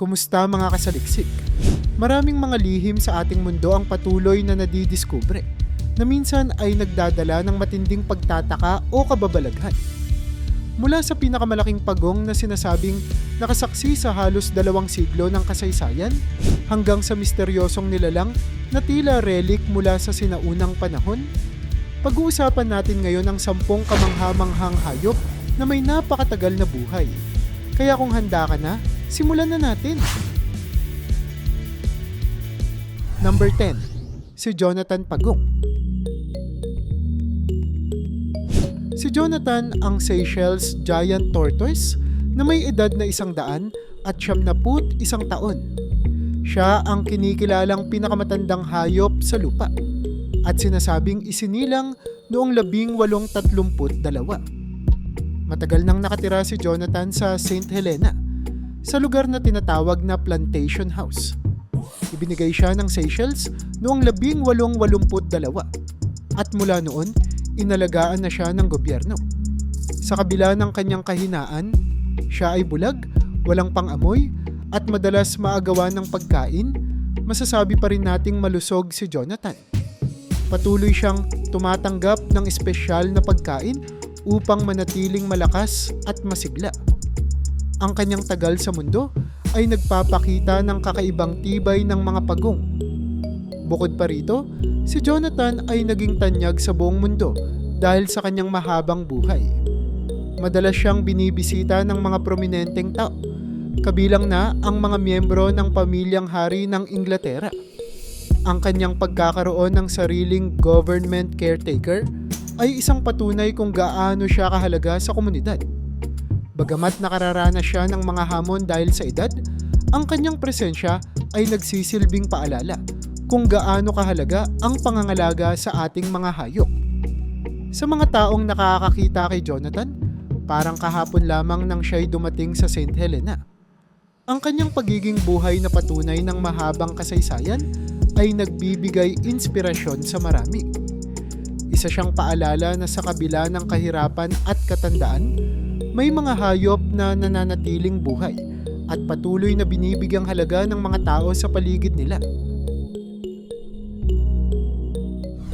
Kumusta mga kasaliksik? Maraming mga lihim sa ating mundo ang patuloy na nadidiskubre na minsan ay nagdadala ng matinding pagtataka o kababalaghan. Mula sa pinakamalaking pagong na sinasabing nakasaksi sa halos dalawang siglo ng kasaysayan hanggang sa misteryosong nilalang na tila relic mula sa sinaunang panahon, pag-uusapan natin ngayon ang sampung kamanghamanghang hayop na may napakatagal na buhay. Kaya kung handa ka na, simulan na natin. Number 10. Si Jonathan Pagong. Si Jonathan ang Seychelles Giant Tortoise na may edad na isang daan at siyam na put isang taon. Siya ang kinikilalang pinakamatandang hayop sa lupa at sinasabing isinilang noong labing walong tatlumput dalawa. Matagal nang nakatira si Jonathan sa St. Helena, sa lugar na tinatawag na Plantation House. Ibinigay siya ng Seychelles noong labing walong walumput dalawa at mula noon, inalagaan na siya ng gobyerno. Sa kabila ng kanyang kahinaan, siya ay bulag, walang pang-amoy, at madalas maagawan ng pagkain, masasabi pa rin nating malusog si Jonathan. Patuloy siyang tumatanggap ng espesyal na pagkain upang manatiling malakas at masigla. Ang kanyang tagal sa mundo ay nagpapakita ng kakaibang tibay ng mga pagong. Bukod pa rito, si Jonathan ay naging tanyag sa buong mundo dahil sa kanyang mahabang buhay. Madalas siyang binibisita ng mga prominenteng tao, kabilang na ang mga miyembro ng pamilyang hari ng Inglaterra. Ang kanyang pagkakaroon ng sariling government caretaker ay isang patunay kung gaano siya kahalaga sa komunidad. Bagamat nakararanas siya ng mga hamon dahil sa edad, ang kanyang presensya ay nagsisilbing paalala kung gaano kahalaga ang pangangalaga sa ating mga hayop. Sa mga taong nakakakita kay Jonathan, parang kahapon lamang nang siya'y dumating sa St. Helena. Ang kanyang pagiging buhay na patunay ng mahabang kasaysayan ay nagbibigay inspirasyon sa marami. Isa siyang paalala na sa kabila ng kahirapan at katandaan, may mga hayop na nananatiling buhay at patuloy na binibigyang halaga ng mga tao sa paligid nila.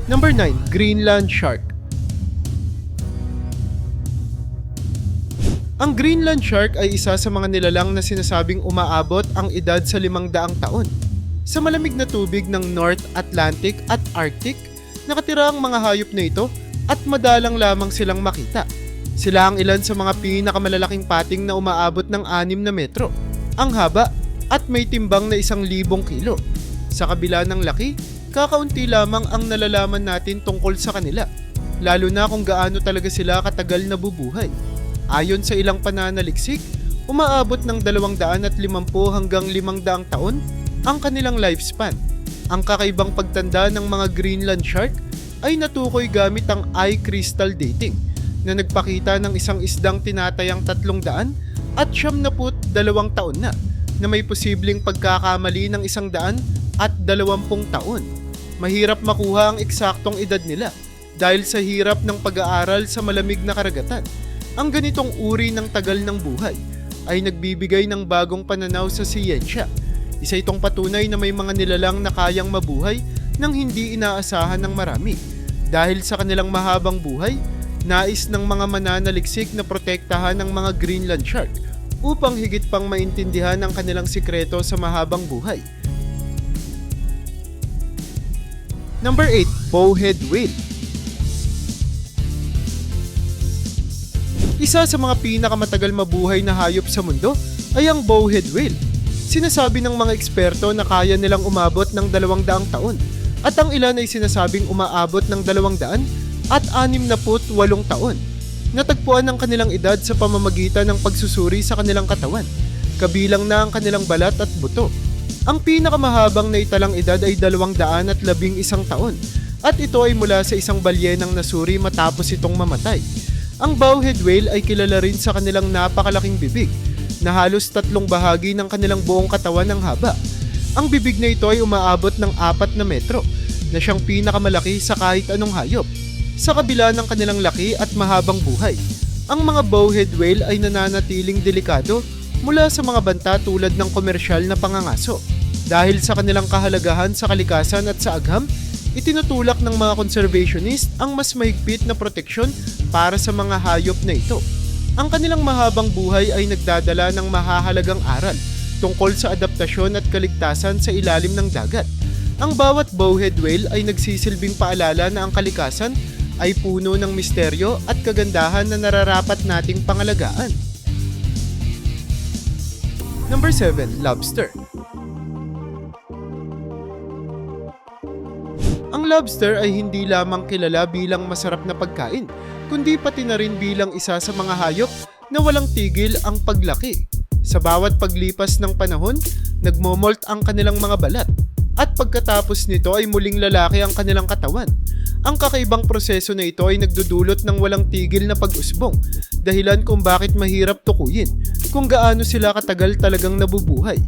Number 9, Greenland Shark. Ang Greenland Shark ay isa sa mga nilalang na sinasabing umaabot ang edad sa limang daang taon. Sa malamig na tubig ng North Atlantic at Arctic, nakatira ang mga hayop na ito at madalang lamang silang makita. Sila ang ilan sa mga pinakamalalaking pating na umaabot ng 6 na metro. Ang haba at may timbang na isang libong kilo. Sa kabila ng laki, kakaunti lamang ang nalalaman natin tungkol sa kanila. Lalo na kung gaano talaga sila katagal na bubuhay. Ayon sa ilang pananaliksik, umaabot ng 250 hanggang 500 taon ang kanilang lifespan. Ang kakaibang pagtanda ng mga Greenland shark ay natukoy gamit ang eye crystal dating na nagpakita ng isang isdang tinatayang 300 at 72 taon na na may posibleng pagkakamali ng isang daan at 20 taon. Mahirap makuha ang eksaktong edad nila dahil sa hirap ng pag-aaral sa malamig na karagatan. Ang ganitong uri ng tagal ng buhay ay nagbibigay ng bagong pananaw sa siyensya. Isa itong patunay na may mga nilalang na kayang mabuhay nang hindi inaasahan ng marami. Dahil sa kanilang mahabang buhay, nais ng mga mananaliksik na protektahan ng mga Greenland shark upang higit pang maintindihan ang kanilang sikreto sa mahabang buhay. Number 8, Bowhead Whale. Isa sa mga pinakamatagal mabuhay na hayop sa mundo ay ang bowhead whale. Sinasabi ng mga eksperto na kaya nilang umabot ng 200 taon at ang ilan ay sinasabing umaabot ng 200 at 68 taon. Natagpuan ang kanilang edad sa pamamagitan ng pagsusuri sa kanilang katawan, kabilang na ang kanilang balat at buto. Ang pinakamahabang na italang edad ay 211 taon at ito ay mula sa isang balyenang nasuri matapos itong mamatay. Ang bowhead whale ay kilala rin sa kanilang napakalaking bibig na halos tatlong bahagi ng kanilang buong katawan ng haba. Ang bibig na ito ay umaabot ng 4 na metro na siyang pinakamalaki sa kahit anong hayop. Sa kabila ng kanilang laki at mahabang buhay, ang mga bowhead whale ay nananatiling delikado mula sa mga banta tulad ng komersyal na pangangaso. Dahil sa kanilang kahalagahan sa kalikasan at sa agham, itinutulak ng mga conservationist ang mas mahigpit na proteksyon para sa mga hayop na ito. Ang kanilang mahabang buhay ay nagdadala ng mahahalagang aral tungkol sa adaptasyon at kaligtasan sa ilalim ng dagat. Ang bawat bowhead whale ay nagsisilbing paalala na ang kalikasan ay puno ng misteryo at kagandahan na nararapat nating pangalagaan. Number 7, lobster. Ang lobster ay hindi lamang kilala bilang masarap na pagkain, kundi pati na rin bilang isa sa mga hayop na walang tigil ang paglaki. Sa bawat paglipas ng panahon, nagmomolt ang kanilang mga balat at pagkatapos nito ay muling lalaki ang kanilang katawan. Ang kakaibang proseso na ito ay nagdudulot ng walang tigil na pag-usbong, dahilan kung bakit mahirap tukuyin kung gaano sila katagal talagang nabubuhay.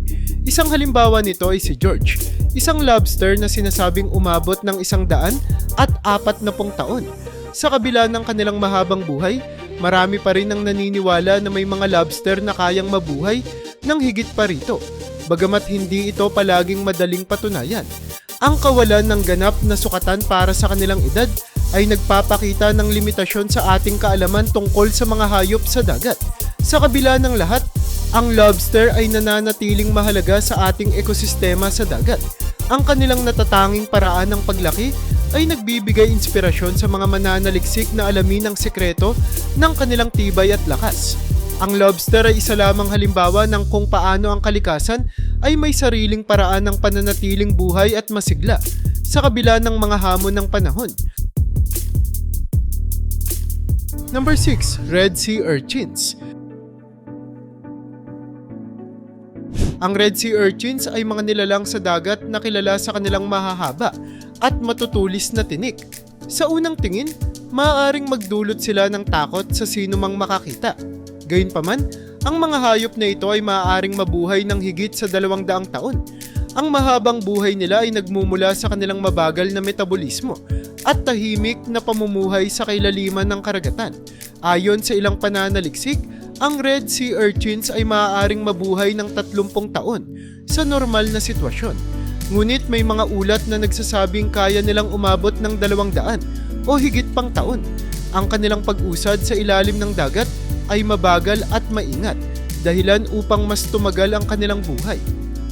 Isang halimbawa nito ay si George, isang lobster na sinasabing umabot ng isang daan at apat na pong taon. Sa kabila ng kanilang mahabang buhay, marami pa rin ang naniniwala na may mga lobster na kayang mabuhay ng higit pa rito bagamat hindi ito palaging madaling patunayan. Ang kawalan ng ganap na sukatan para sa kanilang edad ay nagpapakita ng limitasyon sa ating kaalaman tungkol sa mga hayop sa dagat. Sa kabila ng lahat, ang lobster ay nananatiling mahalaga sa ating ekosistema sa dagat. Ang kanilang natatanging paraan ng paglaki ay nagbibigay inspirasyon sa mga mananaliksik na alamin ang sekreto ng kanilang tibay at lakas. Ang lobster ay isa lamang halimbawa ng kung paano ang kalikasan ay may sariling paraan ng pananatiling buhay at masigla sa kabila ng mga hamon ng panahon. Number 6, Red Sea Urchins. Ang Red Sea Urchins ay mga nilalang sa dagat na kilala sa kanilang mahahaba at matutulis na tinik. Sa unang tingin, maaaring magdulot sila ng takot sa sino mang makakita. Gayunpaman, ang mga hayop na ito ay maaaring mabuhay ng higit sa dalawang daang taon. Ang mahabang buhay nila ay nagmumula sa kanilang mabagal na metabolismo at tahimik na pamumuhay sa kailaliman ng karagatan. Ayon sa ilang pananaliksik, ang Red Sea Urchins ay maaaring mabuhay ng 30 taon sa normal na sitwasyon. Ngunit may mga ulat na nagsasabing kaya nilang umabot ng 200 o higit pang taon. Ang kanilang pag-usad sa ilalim ng dagat ay mabagal at maingat dahilan upang mas tumagal ang kanilang buhay.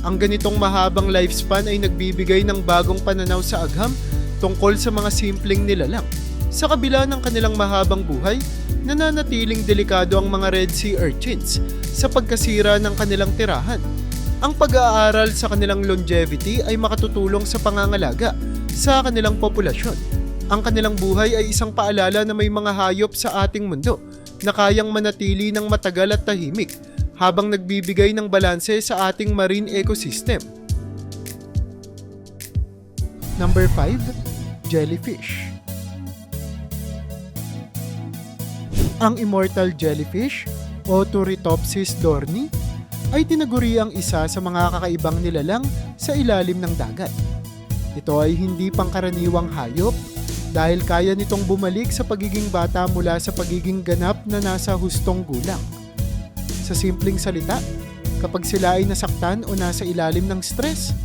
Ang ganitong mahabang lifespan ay nagbibigay ng bagong pananaw sa agham tungkol sa mga simpleng nilalang. Sa kabila ng kanilang mahabang buhay, nananatiling delikado ang mga Red Sea urchins sa pagkasira ng kanilang tirahan. Ang pag-aaral sa kanilang longevity ay makatutulong sa pangangalaga sa kanilang populasyon. Ang kanilang buhay ay isang paalala na may mga hayop sa ating mundo na kayang manatili ng matagal at tahimik habang nagbibigay ng balanse sa ating marine ecosystem. Number 5, jellyfish. Ang immortal jellyfish, Oturritopsis dorni, ay tinaguri ang isa sa mga kakaibang nilalang sa ilalim ng dagat. Ito ay hindi pangkaraniwang hayop dahil kaya nitong bumalik sa pagiging bata mula sa pagiging ganap na nasa hustong gulang. Sa simpleng salita, kapag sila ay nasaktan o nasa ilalim ng stress,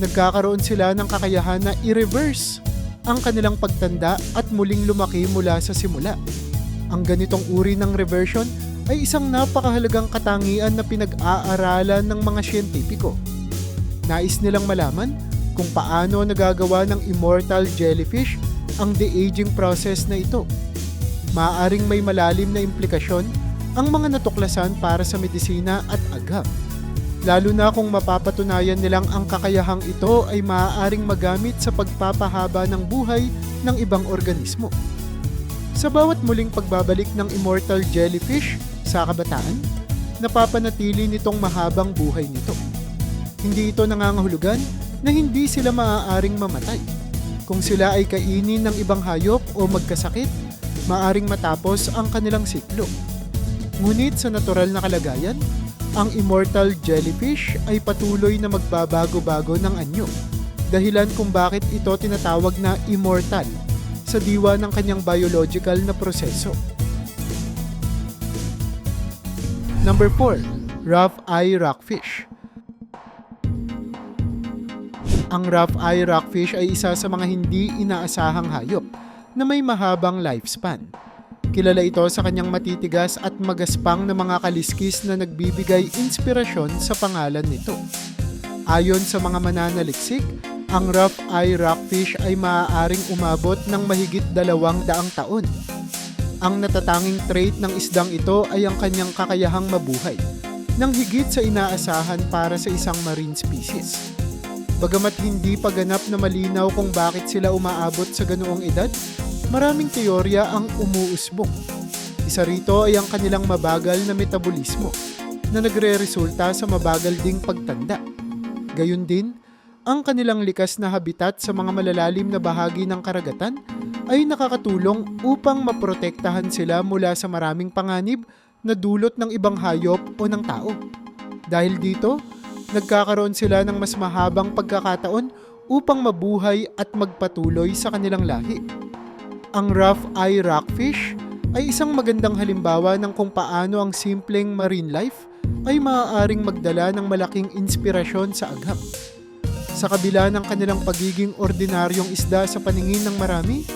nagkakaroon sila ng kakayahan na i-reverse ang kanilang pagtanda at muling lumaki mula sa simula. Ang ganitong uri ng reversion ay isang napakahalagang katangian na pinag-aaralan ng mga siyentipiko. Nais nilang malaman kung paano nagagawa ng immortal jellyfish ang de-aging process na ito. Maaring may malalim na implikasyon ang mga natuklasan para sa medisina at agam. Lalo na kung mapapatunayan nilang ang kakayahang ito ay maaaring magamit sa pagpapahaba ng buhay ng ibang organismo. Sa bawat muling pagbabalik ng immortal jellyfish sa kabataan, napapanatili nitong mahabang buhay nito. Hindi ito nangangahulugan na hindi sila maaaring mamatay kung sila ay kainin ng ibang hayop o magkasakit, maaring matapos ang kanilang siklo. Ngunit sa natural na kalagayan, ang immortal jellyfish ay patuloy na magbabago-bago ng anyo. Dahilan kung bakit ito tinatawag na immortal sa diwa ng kanyang biological na proseso. Number 4. rough eye rockfish. Ang rough eye rockfish ay isa sa mga hindi inaasahang hayop na may mahabang lifespan. Kilala ito sa kanyang matitigas at magaspang na mga kaliskis na nagbibigay inspirasyon sa pangalan nito. Ayon sa mga mananaliksik, ang rough eye rockfish ay maaaring umabot ng mahigit dalawang daang taon. Ang natatanging trait ng isdang ito ay ang kanyang kakayahang mabuhay ng higit sa inaasahan para sa isang marine species. Bagamat hindi pa ganap na malinaw kung bakit sila umaabot sa ganoong edad, maraming teorya ang umuusbong. Isa rito ay ang kanilang mabagal na metabolismo na nagre-resulta sa mabagal ding pagtanda. Gayun din, ang kanilang likas na habitat sa mga malalalim na bahagi ng karagatan ay nakakatulong upang maprotektahan sila mula sa maraming panganib na dulot ng ibang hayop o ng tao. Dahil dito, nagkakaroon sila ng mas mahabang pagkakataon upang mabuhay at magpatuloy sa kanilang lahi. Ang rough eye rockfish ay isang magandang halimbawa ng kung paano ang simpleng marine life ay maaaring magdala ng malaking inspirasyon sa agham. Sa kabila ng kanilang pagiging ordinaryong isda sa paningin ng marami,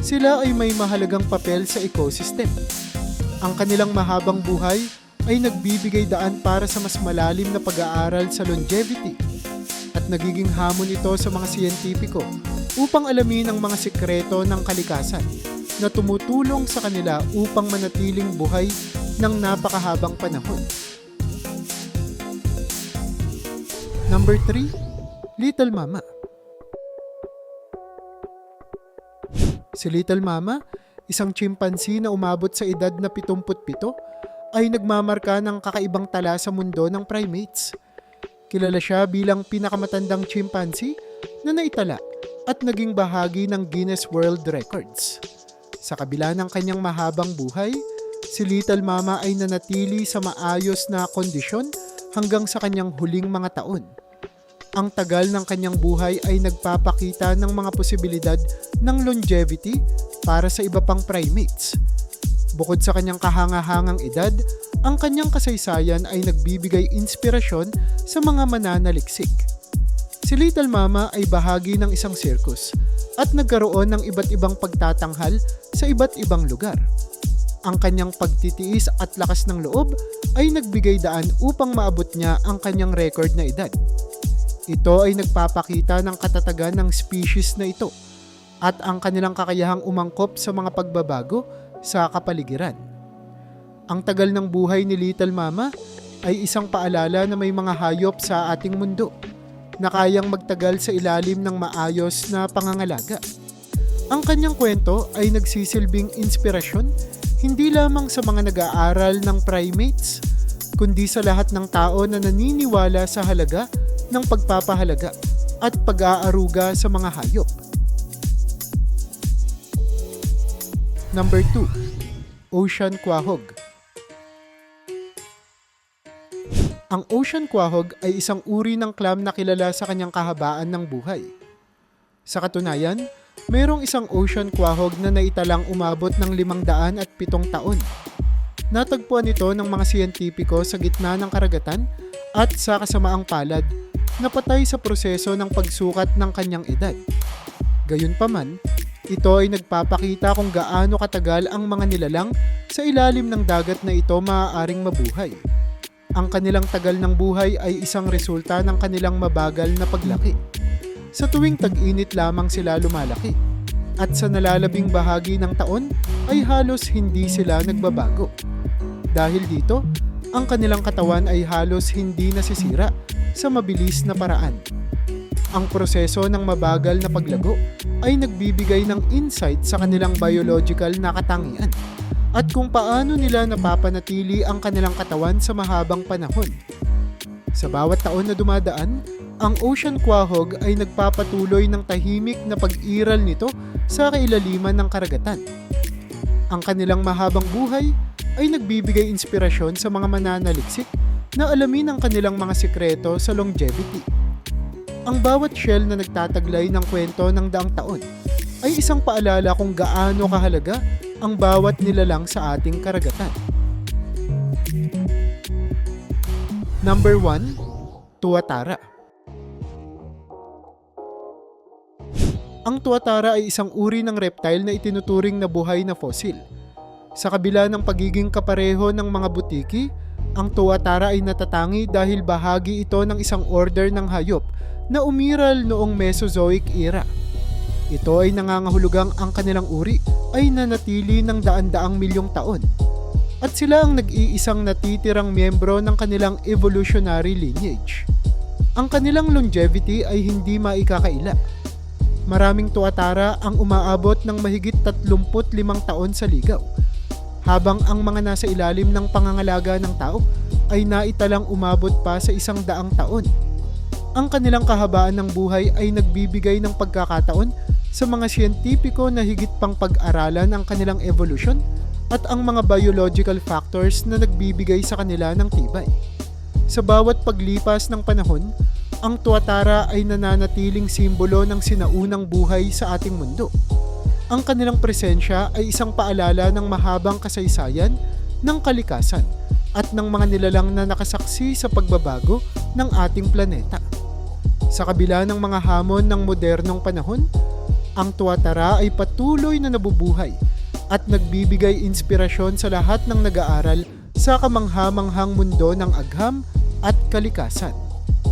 sila ay may mahalagang papel sa ecosystem. Ang kanilang mahabang buhay ay nagbibigay daan para sa mas malalim na pag-aaral sa longevity at nagiging hamon ito sa mga siyentipiko upang alamin ang mga sikreto ng kalikasan na tumutulong sa kanila upang manatiling buhay ng napakahabang panahon. Number 3, Little Mama. Si Little Mama, isang chimpanzee na umabot sa edad na 77, ay nagmamarka ng kakaibang tala sa mundo ng primates. Kilala siya bilang pinakamatandang chimpanzee na naitala at naging bahagi ng Guinness World Records. Sa kabila ng kanyang mahabang buhay, si Little Mama ay nanatili sa maayos na kondisyon hanggang sa kanyang huling mga taon. Ang tagal ng kanyang buhay ay nagpapakita ng mga posibilidad ng longevity para sa iba pang primates. Bukod sa kanyang kahangahangang edad, ang kanyang kasaysayan ay nagbibigay inspirasyon sa mga mananaliksik. Si Little Mama ay bahagi ng isang circus at nagkaroon ng iba't ibang pagtatanghal sa iba't ibang lugar. Ang kanyang pagtitiis at lakas ng loob ay nagbigay daan upang maabot niya ang kanyang record na edad. Ito ay nagpapakita ng katatagan ng species na ito at ang kanilang kakayahang umangkop sa mga pagbabago sa kapaligiran. Ang tagal ng buhay ni Little Mama ay isang paalala na may mga hayop sa ating mundo na kayang magtagal sa ilalim ng maayos na pangangalaga. Ang kanyang kwento ay nagsisilbing inspirasyon hindi lamang sa mga nag-aaral ng primates, kundi sa lahat ng tao na naniniwala sa halaga ng pagpapahalaga at pag-aaruga sa mga hayop. Number 2. Ocean Quahog Ang ocean quahog ay isang uri ng clam na kilala sa kanyang kahabaan ng buhay. Sa katunayan, mayroong isang ocean quahog na naitalang umabot ng 507 taon. Natagpuan ito ng mga siyentipiko sa gitna ng karagatan at sa kasamaang palad napatay sa proseso ng pagsukat ng kanyang edad. Gayunpaman, ito ay nagpapakita kung gaano katagal ang mga nilalang sa ilalim ng dagat na ito maaaring mabuhay. Ang kanilang tagal ng buhay ay isang resulta ng kanilang mabagal na paglaki. Sa tuwing tag-init lamang sila lumalaki. At sa nalalabing bahagi ng taon ay halos hindi sila nagbabago. Dahil dito, ang kanilang katawan ay halos hindi nasisira sa mabilis na paraan. Ang proseso ng mabagal na paglago ay nagbibigay ng insight sa kanilang biological na katangian at kung paano nila napapanatili ang kanilang katawan sa mahabang panahon. Sa bawat taon na dumadaan, ang ocean quahog ay nagpapatuloy ng tahimik na pag-iral nito sa kailaliman ng karagatan. Ang kanilang mahabang buhay ay nagbibigay inspirasyon sa mga mananaliksik na alamin ang kanilang mga sikreto sa longevity. Ang bawat shell na nagtataglay ng kwento ng daang taon ay isang paalala kung gaano kahalaga ang bawat nilalang sa ating karagatan. Number 1, Tuatara. Ang tuatara ay isang uri ng reptile na itinuturing na buhay na fossil. Sa kabila ng pagiging kapareho ng mga butiki, ang tuatara ay natatangi dahil bahagi ito ng isang order ng hayop na umiral noong Mesozoic era. Ito ay nangangahulugang ang kanilang uri ay nanatili ng daan-daang milyong taon. At sila ang nag-iisang natitirang miyembro ng kanilang evolutionary lineage. Ang kanilang longevity ay hindi maikakaila. Maraming tuatara ang umaabot ng mahigit 35 taon sa ligaw, habang ang mga nasa ilalim ng pangangalaga ng tao ay naitalang umabot pa sa isang daang taon. Ang kanilang kahabaan ng buhay ay nagbibigay ng pagkakataon sa mga siyentipiko na higit pang pag-aralan ang kanilang evolution at ang mga biological factors na nagbibigay sa kanila ng tibay. Sa bawat paglipas ng panahon, ang tuatara ay nananatiling simbolo ng sinaunang buhay sa ating mundo. Ang kanilang presensya ay isang paalala ng mahabang kasaysayan ng kalikasan at ng mga nilalang na nakasaksi sa pagbabago ng ating planeta. Sa kabila ng mga hamon ng modernong panahon, ang tuatara ay patuloy na nabubuhay at nagbibigay inspirasyon sa lahat ng nag-aaral sa kamanghamanghang mundo ng agham at kalikasan.